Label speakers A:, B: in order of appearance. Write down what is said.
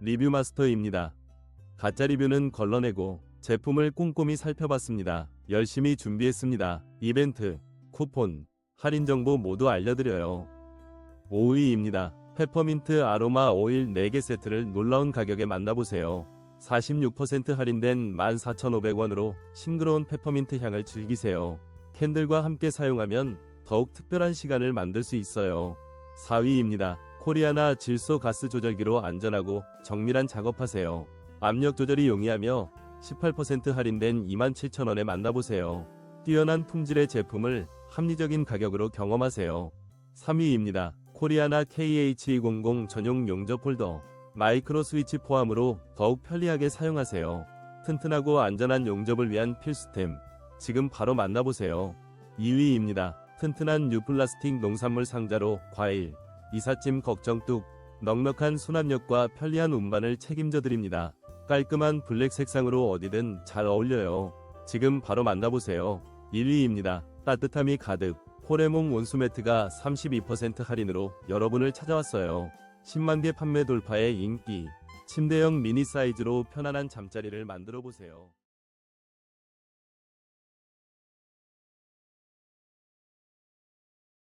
A: 리뷰 마스터입니다. 가짜 리뷰는 걸러내고 제품을 꼼꼼히 살펴봤습니다. 열심히 준비했습니다. 이벤트, 쿠폰, 할인 정보 모두 알려드려요. 5위입니다. 페퍼민트 아로마 오일 4개 세트를 놀라운 가격에 만나보세요. 46% 할인된 14,500원으로 싱그러운 페퍼민트 향을 즐기세요. 캔들과 함께 사용하면 더욱 특별한 시간을 만들 수 있어요. 4위입니다. 코리아나 질소 가스 조절기로 안전하고 정밀한 작업하세요. 압력 조절이 용이하며 18% 할인된 27,000원에 만나보세요. 뛰어난 품질의 제품을 합리적인 가격으로 경험하세요. 3위입니다. 코리아나 KH200 전용 용접 폴더 마이크로 스위치 포함으로 더욱 편리하게 사용하세요. 튼튼하고 안전한 용접을 위한 필수템 지금 바로 만나보세요. 2위입니다. 튼튼한 뉴플라스틱 농산물 상자로 과일, 이삿짐 걱정 뚝 넉넉한 수납력과 편리한 운반을 책임져 드립니다. 깔끔한 블랙 색상으로 어디든 잘 어울려요. 지금 바로 만나보세요. 1위입니다. 따뜻함이 가득 호레몽 온수매트가 32% 할인으로 여러분을 찾아왔어요. 10만 개 판매 돌파의 인기 침대형 미니 사이즈로 편안한 잠자리를 만들어 보세요.